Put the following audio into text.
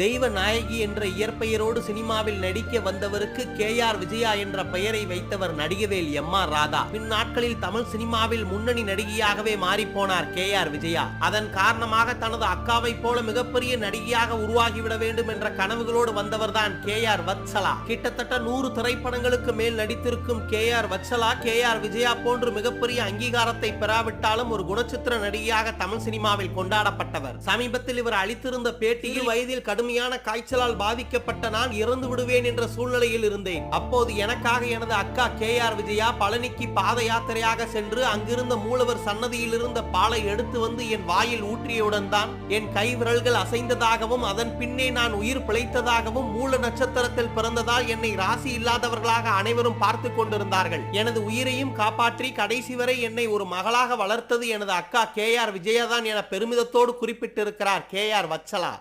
தெய்வ நாயகி என்ற இயற்பெயரோடு சினிமாவில் நடிக்க வந்தவருக்கு கே ஆர் விஜயா என்ற பெயரை வைத்தவர் நடிகவேல் எம் ஆர் ராதா. பின் நாட்களில் தமிழ் சினிமாவில் முன்னணி நடிகையாகவே மாறிப்போனார் கே ஆர் விஜயா. அதன் காரணமாக தனது அக்காவை போல மிகப்பெரிய நடிகையாக உருவாகிவிட வேண்டும் என்ற கனவுகளோடு வந்தவர்தான் கே ஆர் வத்சலா. கிட்டத்தட்ட நூறு திரைப்படங்களுக்கு மேல் நடித்திருக்கும் K R Vatsala K R Vijaya போன்று மிகப்பெரிய அங்கீகாரத்தை பெறாவிட்டாலும் ஒரு குணச்சித்திர நடிகையாக தமிழ் சினிமாவில் கொண்டாடப்பட்டவர். சமீபத்தில் இவர் அளித்திருந்த பேட்டியில் வயதில் கடும் கடுமையான காய்ச்சலால் பாதிக்கப்பட்ட நான் இறந்து விடுவேன் என்ற சூழ்நிலையில் இருந்தேன். அப்போது எனக்காக எனது அக்கா கே ஆர் விஜயா பழனிக்கு பாத யாத்திரையாக சென்று அங்கிருந்த மூலவர் சன்னதியில் இருந்த பாலை எடுத்து வந்து என் வாயில் ஊற்றியவுடன் தான் என் கை விரல்கள் அசைந்ததாகவும் அதன் பின்னே நான் உயிர் பிழைத்ததாகவும் மூல நட்சத்திரத்தில் பிறந்ததால் என்னை ராசி இல்லாதவர்களாக அனைவரும் பார்த்து கொண்டிருந்தார்கள். எனது உயிரையும் காப்பாற்றி கடைசி வரை என்னை ஒரு மகளாக வளர்த்தது எனது அக்கா கே ஆர் விஜயா தான் என பெருமிதத்தோடு குறிப்பிட்டிருக்கிறார் கே ஆர் வச்சலா.